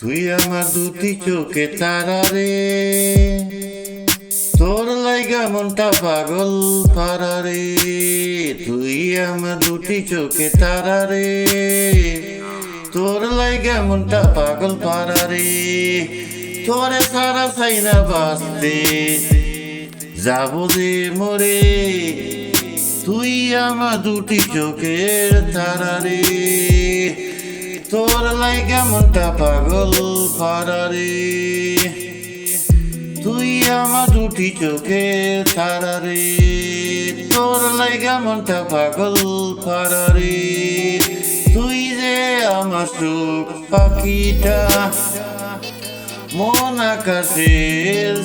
তুই আমার দুটি চোখে তারা রে। তোর লাইগা মনটা পাগল পারা রে। তুই আমার দুটি চোখে তারা রে। তোর লাইগা মনটা পাগল পারা রে। তোরে সারা চাই না বাঁচতে। যাব যে মরে। তুই আমার দুটি চোখের তারা রে। তোর লাইগা মনটা পাগল পারা রে তুই আমার দুটি চোখের তারা রে তোর লাইগা মনটা পাগল পারা রে তুই যে আমার সুখ পাখিটা, মন আকাশের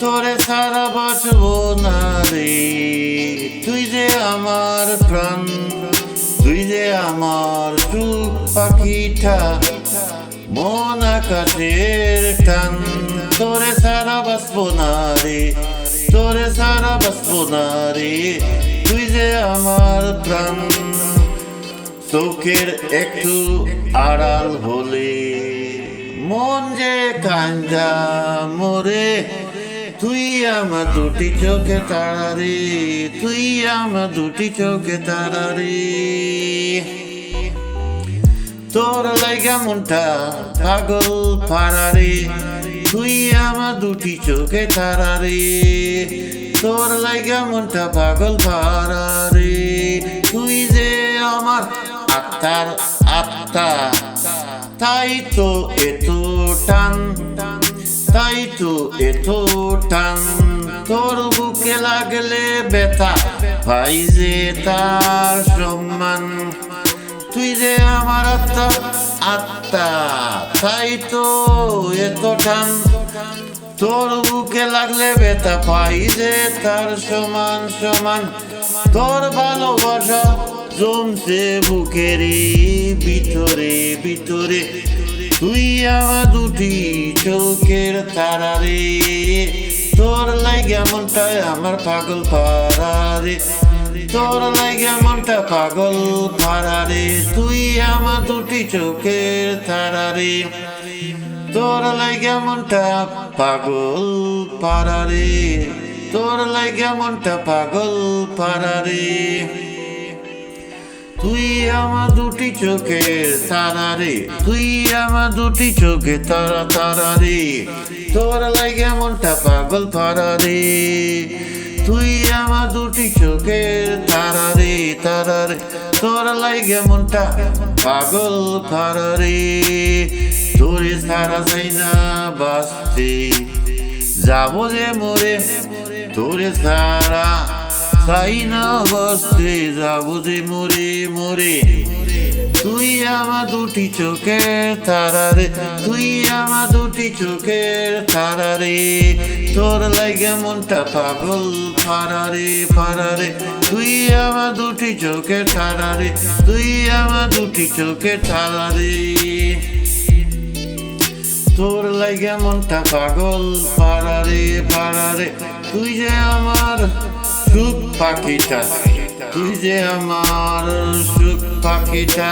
তোরে সারা বাঁচবো না রে। তুই যে আমার প্রাণ। টান। তোরে সারা বাঁচবো না রে, তোরে সারা বাঁচবো না রে, তুই যে আমার প্রাণ। চোখের একটু আড়াল হলে মন যে কান্দা মোরে, তুই আমার দুটি চোখে তারারে তুই আমার দুটি চোখে তারা রে। তোর পাগল পারা রে তুই আমার দুটি চোখে তারা রে তোর লাইগা পাগল পারা রে তুই যে আমার আত্মার আত্মা, তাই তো এত টান, তাই তো এত টান। তোর বুকে লাগলে ব্যথা ভাই যে তার সম্মান। তুই যে আমার আত্মা আত্মা। তাই তো এত টান। তোর বুকে লাগলে ব্যথা পাই যে তার সমান সমান। তোর ভালোবাসা জমছে বুকেরে ভিতরে ভিতরে। তুই আমার দুটি চোখের তারা রে তোর লাগে মনটায় আমার পাগল পারারে তোর লাগে মনটা পাগল পারারে তুই আমার দুটি চোখের তারারে। তোর লাগে মনটা পাগল পারারে তোর লাগে মনটা পাগল পারা রে তুই আমার দুটি চোখের তারা রে তুই আমার দুটি চোখে তারা তারা রে তোর লাগে মনটা পাগল পারা রে তুই আমার দুটি চোখের তারা রে তারা রে তোর লাগে মনটা পাগল পারা রে তোরে সারা যাই না বাঁচতে, যাব যে মোরে তোরে সারা তাই না বসতে যাব যে মোরে মোরে? তুই আমার দুটি চোখের তারা রে, তুই আমার দুটি চোখের তারা রে। তোর লাগে মনটা পাগল ফারা রে ফারা রে। তুই আমার দুটি চোখের তারা রে, তুই আমার দুটি চোখের তারা রে। তোর লাগে মনটা পাগল পাড়ারে পাড়ারে তুই যে আমার সুখ পাখিটা। তুই যে আমার সুখ পাখিটা।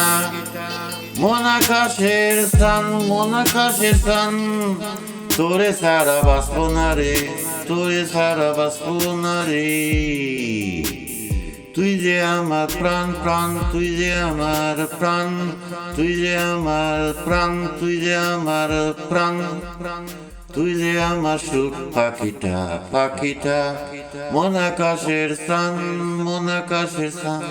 মন আকাশের স্থান মন আকাশের স্থান তোরে সারা বাঁচবো না রে, তোরে সারা বাঁচবো না রে। তুই যে আমার প্রাণ প্রাণ, তুই যে আমার প্রাণ, তুই যে আমার প্রাণ, তুই যে আমার প্রাণ। তুই যে আমার সুখ পাখিটা পাখিটা। মন আকাশের সান মন আকাশের স্থান